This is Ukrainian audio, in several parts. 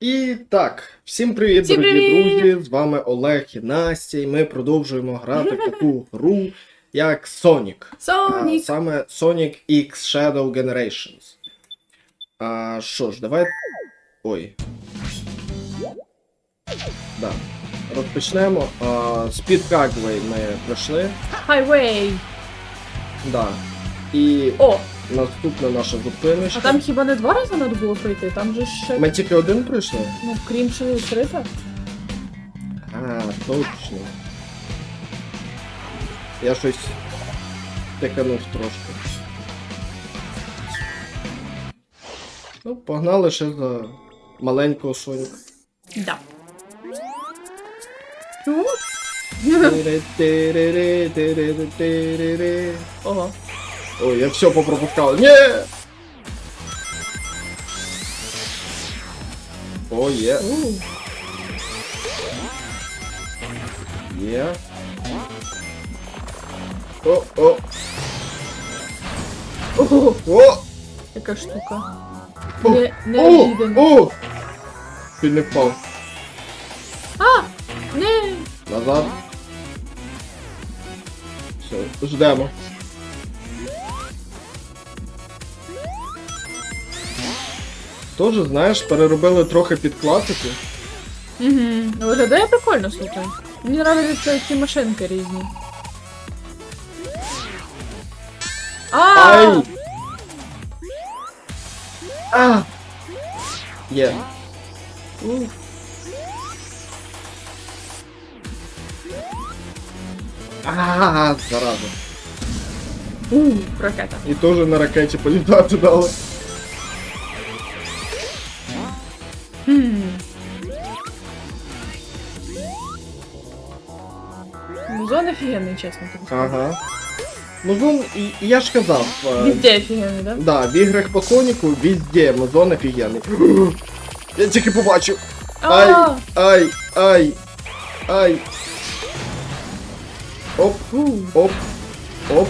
І так, всім привіт, Всім дорогі привіт! друзі! З вами Олег і Настя, і ми продовжуємо грати в таку гру, як Sonic. А, саме Sonic X Shadow Generations. А, що ж, давай. Ой. Да. Розпочнемо. Speed Cagway ми пройшли. Хайвей. Да. І О, наступна наша зупиночка. а там хіба не два рази треба було пройти? Там же ще, Ми тільки один пройшли? ну, крім ще не відкрита. А, точно. Я щось тиканув трошки. Ну, погнали ще за маленького Соніка. Да. Ого. Ой, я все попропускав. Ні! О, У. є. О, о, о! яка штука. О, Не, не О! О! Чуть не впав. А! Не! Назад. Все, ждемо. Тоже, знаєш, переробили трохи під класику. Угу. Виглядає прикольно, слухай. Мені нравляться ці машинки різні. А! Ай! А! Є. Ух. А, зараза. Ух, ракета. І теж на ракеті політати дали. Хм. Музон офігенний, чесно. Ага. Музон, і, і я ж казав. е, Везде офігенний, да? Да, в іграх по Соніку везде музон офігенний. Я тільки побачив. Ай, А! ай, ай, ай. Оп, оп, оп.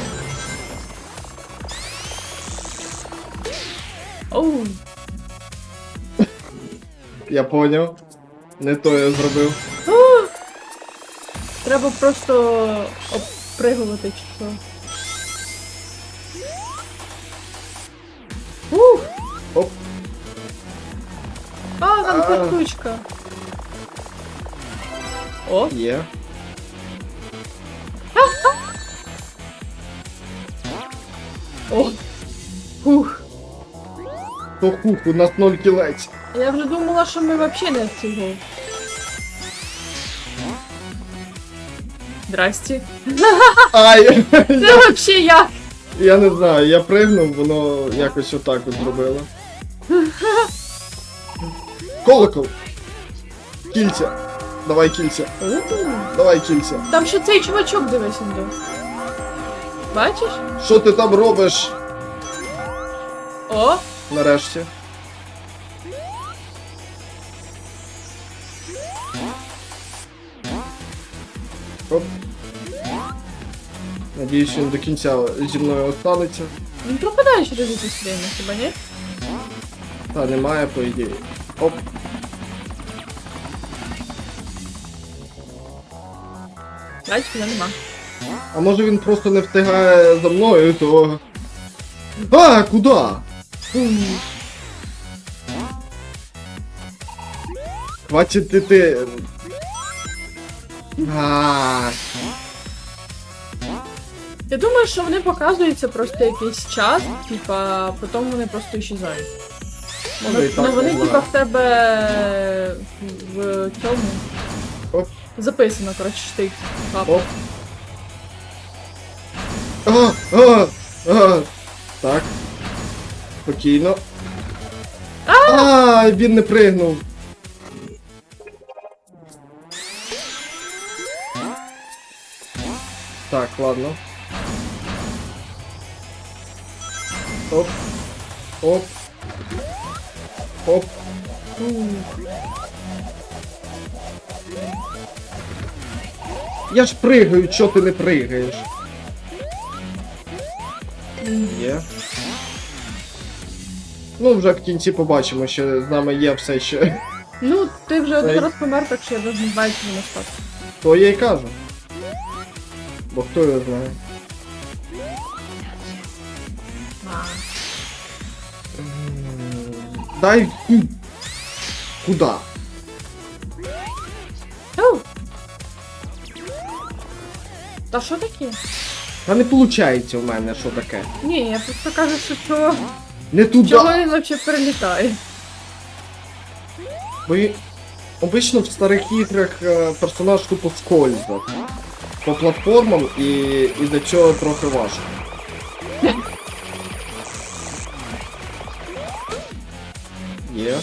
Оу. Я поняв. Не то я зробив. Треба просто обпригувати чи що. Ух! Оп. А, там А. ця. О, Є. о. То хух, у нас ноль кілець. Я вже думала, що ми взагалі не цього. Здрасті. Ай! Це взагалі як? Я не знаю, я пригнув, воно якось отак от зробило. Колокол! Кільця! Давай кільця! Давай кільця! Там ще цей чувачок дивись іде. Бачиш? Що ти там робиш? О! Нарешті. Оп. Надіюсь, він до кінця зі мною останеться. Він пропадає через якесь время, хіба ні? Та немає, по ідеї. Оп. Бачиш, його нема. А може він просто не встигає за мною, то. А, куди? Хватить ти ти. А, Я думаю, що вони показуються просто якийсь час, типа, потім вони просто іщезають. може і Ну, вони типа в тебе в цьому Оп. записано, коротше, що ти їх хапав. Оп. А, а, а. Так. Спокійно. А, він не пригнув. Так, ладно. Оп. Оп. Оп. Я ж пригаю, чо ти не пригаєш? Є. Ну, вже в кінці побачимо, що з нами є все ще Ну, ти вже Ей. один раз помер, так що я навіть не знаю, чи не стати. То я й кажу. Бо хто його знає. Дай. м, Куда? Оу! Та що таке? Та не виходить у мене, що таке. Ні, я просто кажу, що Не туди. чого він взагалі перелітає. Бо обично в старих іграх е, персонаж тупо скользав по платформам і, і до цього трохи важко. Є.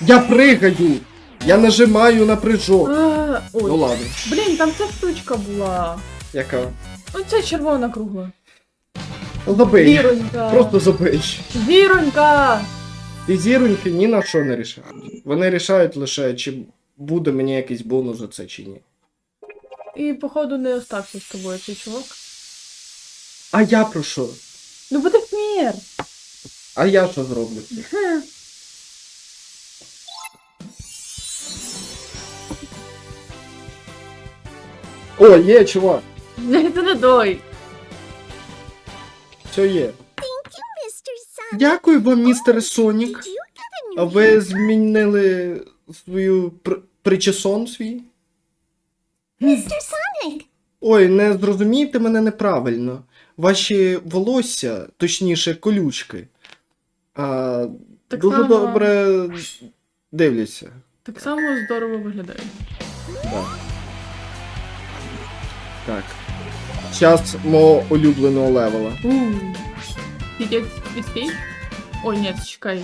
Я пригаю! Я нажимаю на прыжок. А, Ну ладно. Блін, там ця штучка була. Яка? Ну це червона кругла. Забий. Зіронька. Просто забий. Зіронька! І зіроньки ні на що не рішають. Вони рішають лише, чи буде мені якийсь бонус за це чи ні. І походу не остався з тобою цей чувак. А я про що? Ну бо ти вмір. А я що зроблю? О, є, чувак. Це не той. Все є. Дякую вам, містере Сонік. А ви змінили свою пр- причесон свій? Mr. Sonic? Ой, не зрозумійте мене неправильно. Ваші волосся, точніше, колючки. А, Так дуже само, добре дивляться. Так само здорово виглядає. Да. Так. Час мого улюбленого левела. Сидеть Escape? Ой, нет, чекай.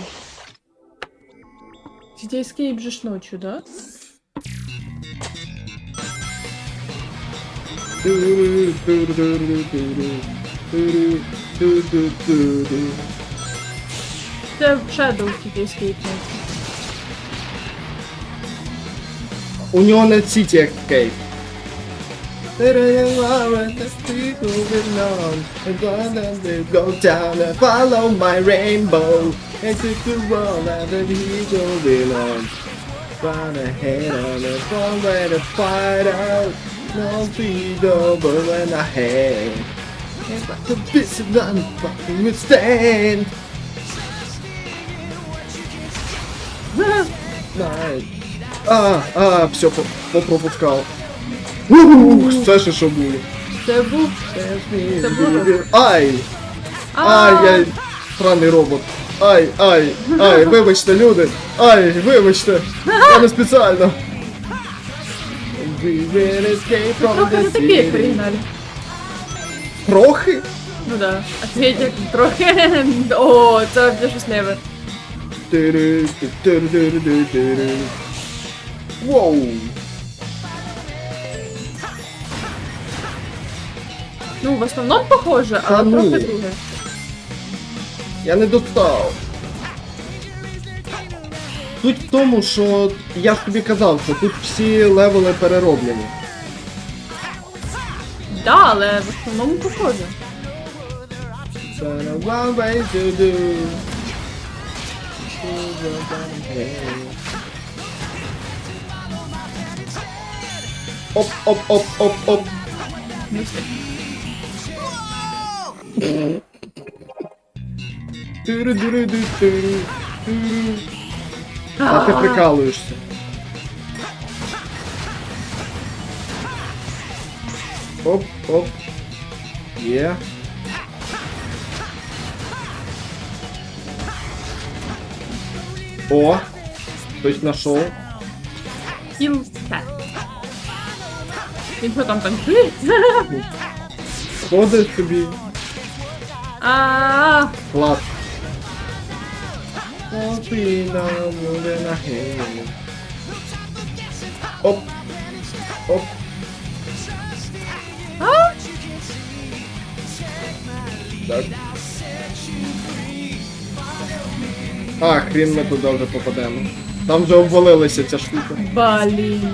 Сидеть Escape же ж ночью, да? Це Shadow City Escape. У нього не City Escape. Go down and follow my rainbow And to the world and the people belong Run ahead on the one way to fight out No feed over when I had And but the business none fucking withstand Nice. А, а, все, по- попропускав. Ух, це ще що було. Це був. Це було. Ай! А, Ай, яй, странний робот. Ай, ай, ай, вибачте, люди. Ай, вибачте. Я не спеціально. We will escape from Трохи the не такі, як в city. оригіналі. Трохи? Ну да. Офігеть, як трохи. О, це вже щось леве. Тиру, тиру, тиру, тиру, тиру. Воу. Ну, в основному похоже, Та але ну. трохи друге. Я не достав. Суть в тому, що я ж тобі казав, що тут всі левели перероблені. Да, але в основному похоже. But one way to do. Оп, оп, оп, оп, оп. Тиру-диру-ду-тиру, тиру. А ти прикалуєшся. Оп, оп. Є. О! Хтось знайшов. Кіл Кет. Він що там танцює? Ходить собі. А, Клас. Оп. Оп. Так. А, хрін ми туди вже попадемо. Там вже обвалилася ця штука. блін.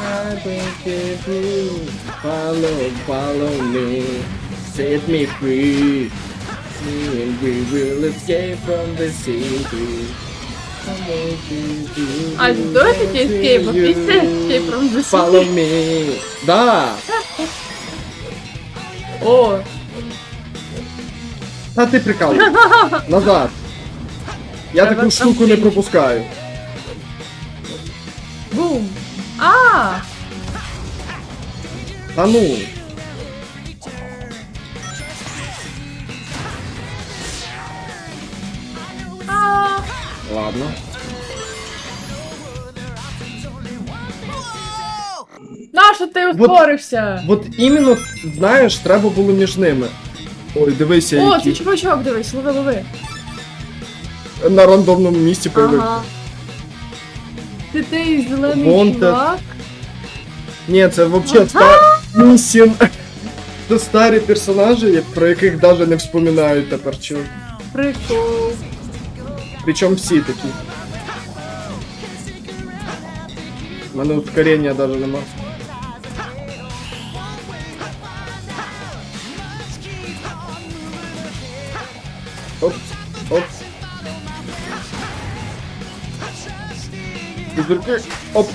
I break it through. Follow, follow me. Set me free. Me and we will escape from the city. А до такі escape, після escape from the Follow city. me. Да. О, Та ти прикалуєш. Назад. Я Треба таку штуку не трамплін. пропускаю. бум. А, Та ну. Ладно. Нащо ти ускорився? От іменно, знаєш, треба було між ними. Ой, дивися, О, ти чувачок, дивись, лови, лови. на рандомному місці появився. Ага. Ти той зелений Вон те- чувак. Ні, це взагалі стар... Місін. Це старі персонажі, про яких навіть не вспоминають тепер чого. Прикол. Причому всі такі. У мене ускорення навіть нема. Оп, оп. Ізерки, Оп.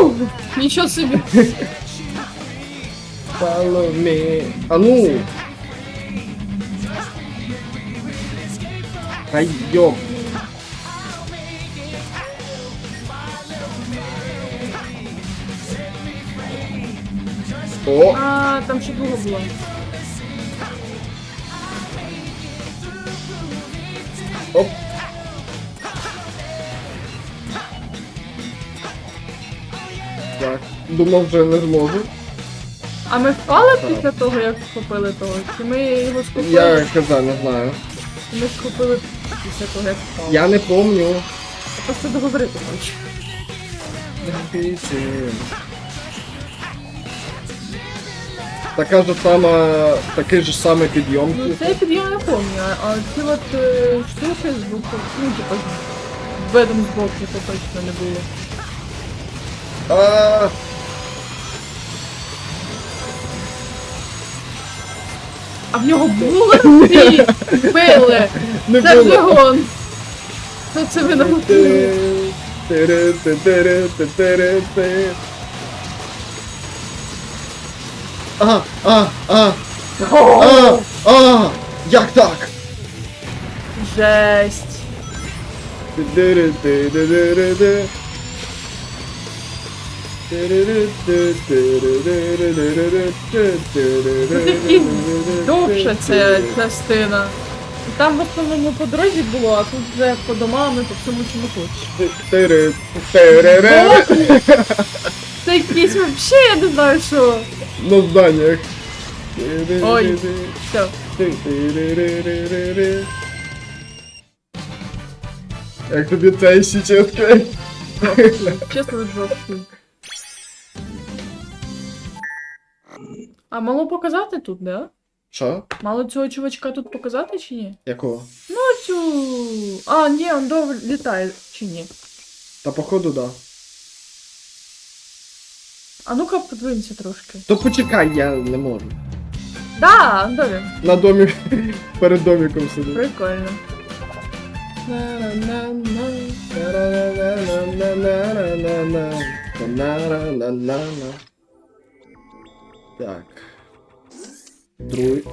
Уу, Нічого собі. Follow me. А ну. Ай, ёб. О, А, там ще довго було. оп. Так, думав, вже не зможу. А ми впали після того, як схопили того? Чи ми його схопили? Я казав, не знаю. Ми схопили після того, як впали. Я не помню. Я просто договорити хочу. Така ж сама, такий же самий підйом. Ну цей підйом я пам'ятаю, а ці от е, штуки з боку, ну типа з видом з боку, то точно не було. А, А в нього були ці пили! не Це було. двигун! Ну це ви намотили. Ти-ри-ти-ти-ри-ти-ти-ри-ти. А, а, а, а, а, як так? Жесть. Ти-ри-ти-ри-ри-ри. Такі довша ця частина. Там в основному по дорозі було, а тут вже по домам і по всьому чому хочеш. Це якийсь вообще, я не знаю що. На зданнях. Ой. Все. Як тобі цей січетка? Чесно, жовтий. А мало показати тут, да? Що? Мало цього чувачка тут показати чи ні? Якого? Ну цю. А, ні, він довго літає чи ні. Та походу да. А ну-ка подивимося трошки. То почекай, я не можу. Да, добре. На домі перед домиком сиду. Прикольно. Так. Другий.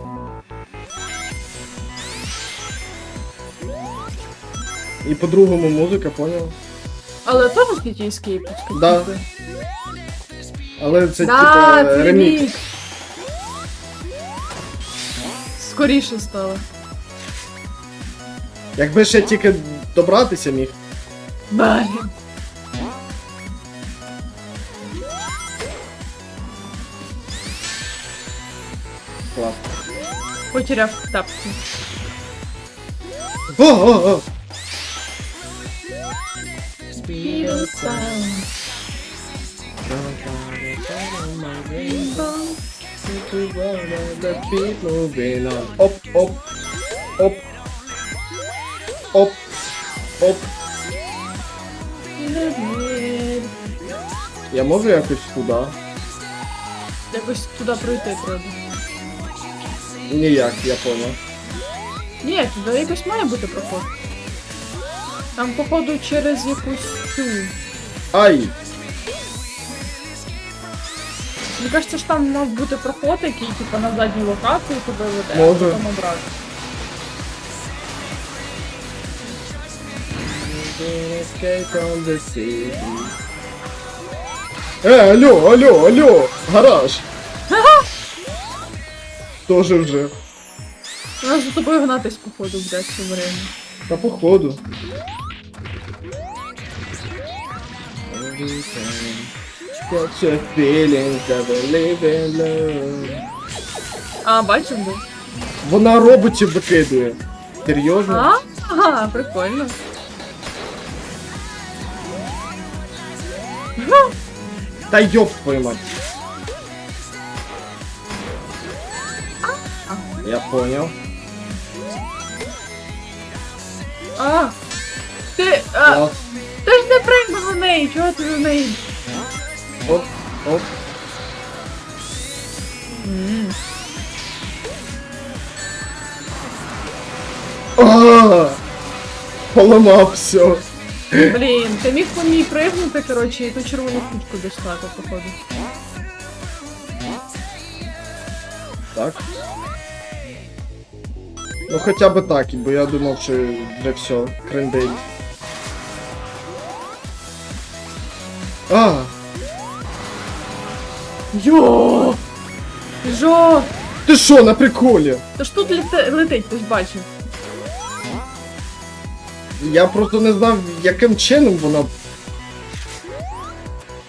І по-другому музика, поняв? Але теж світійський підскочити. Да. Але це Да, типа це ремікс. Скоріше стало. Якби ще тільки добратися міг. Блін. Потеряв тапки. О, о, о! Оп, оп, оп, оп, оп. Я можу якось туди? Якось туди пройти треба. Ніяк, я понял. Ні, туди якось має бути проход. Там, походу, через якусь цю. Ай! Мені кажеться, що там мав бути проход, який, типу, на задню локацію тебе веде, Може. а потім обратно. Е, алло, алло, алло! Гараж! Тоже вже. У нас за тобою гнатись, походу, блядь, все время. Та походу. Love. А, бачив би. Вона роботів викидує. Серйозно? А? Ага, прикольно. Та йоп твою мать. Я понял. А! Ти. А, ти ж не пригнув на неї, чого ти на неї? Оп, оп. М. А, Поламав все. Блін, ти міг по ній пригнути, коротше, і ту червону кучку достати, походу. Так. Ну хоча б так, бо я думав, що вже все, крендель. А, Йо! Жо! ти що, на приколі? Та ж тут лете- летить, ти ж бачив. Я просто не знав, яким чином вона.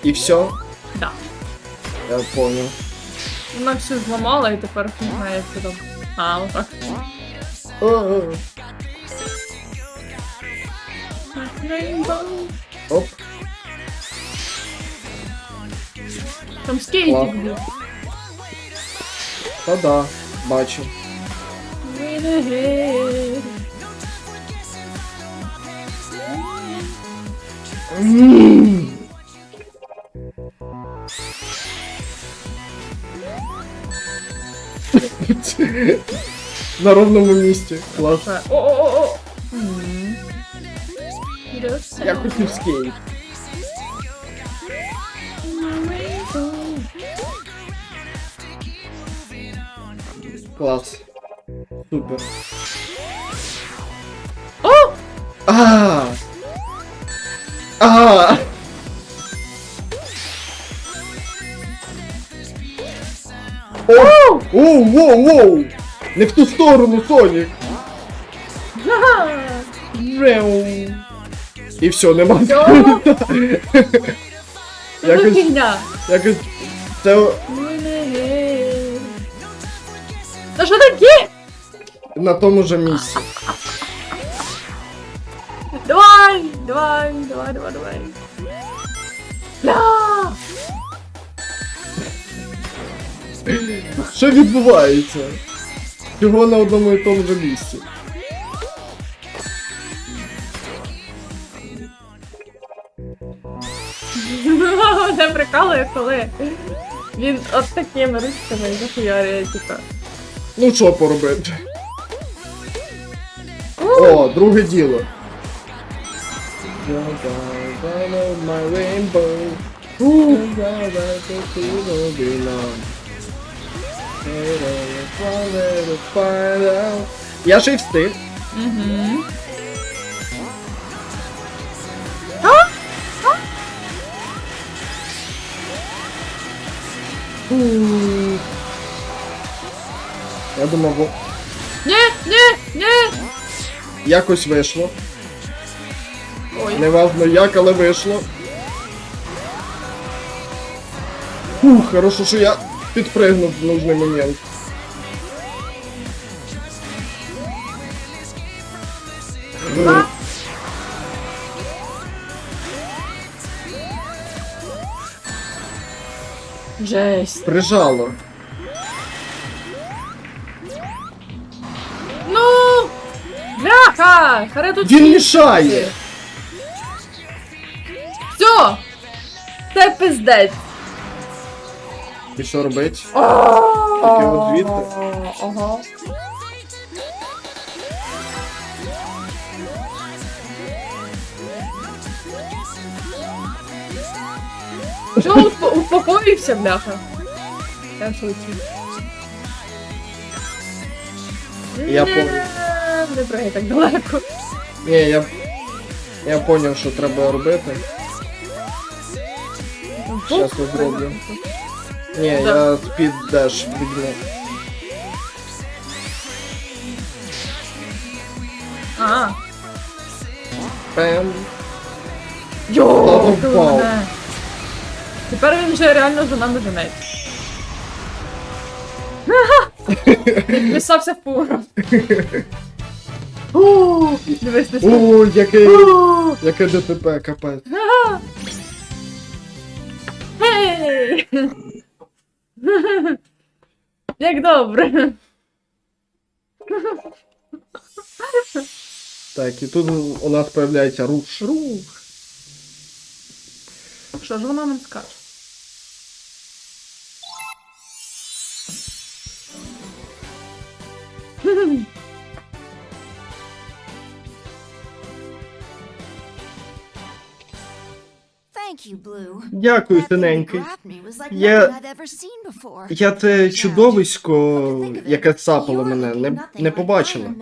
І все, Да. я понял. Вона все зламала і тепер не знає, як це там. А, отак. Оп, Там скейтик Клас. був. та да, бачу. М. На ровному місці. Клас. Е, О-о-о-о! М. Yes. Я хотів скейт. Клас. Супер. О! А! А! О! Оу, воу, воу! Не в ту сторону, Сонік! Ага! І все, нема. Всьо? Це Якось- фігня. Якось це Та що таке? на тому же місці. Давай, давай, давай, давай, давай. Бля! Що відбувається? Чого на одному і тому же місці? Не прикалує, коли він от такими ручками захуярює, типа. Ну що поробити? О, друге діло. Я ще й встиг. Угу. Я думав, о, Ні, ні, ні! якось вийшло. Ой. Неважно як, але вийшло. Фух, хорошо, що я підпригнув в нужний момент. Жесть. Прижало. Ну! Бляха! Харе тут Він мішає! Все! це пиздець. І що робить? От звідти? Ага. Що усп- успокоївся, бляха? Я шучу. Я Ні, помню. Не пригай так далеко. Ні, я. Я поняв, що треба робити. Щас я зроблю. Ні, Да. я спід деш візьму. А, Пем. Йо, Ладно, ти впав. мене. Тепер він вже реально за нами женеться. Підписався в. О, Дивись, не О, яке, О, яке ДТП, капець. Гей! Як добре. Так, і тут у нас появляється руш. Рух. Що ж вона нам скаже? Дякую, синенький. Я-. Я це чудовисько, яке цапало мене, не, не побачила.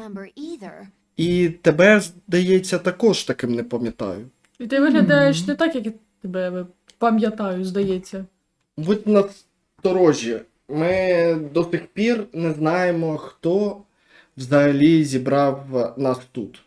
І тебе, здається, також таким не пам'ятаю. І ти виглядаєш не так, як я тебе пам'ятаю, здається. Будь насторожі. Ми до сих пір не знаємо, хто взагалі зібрав нас тут.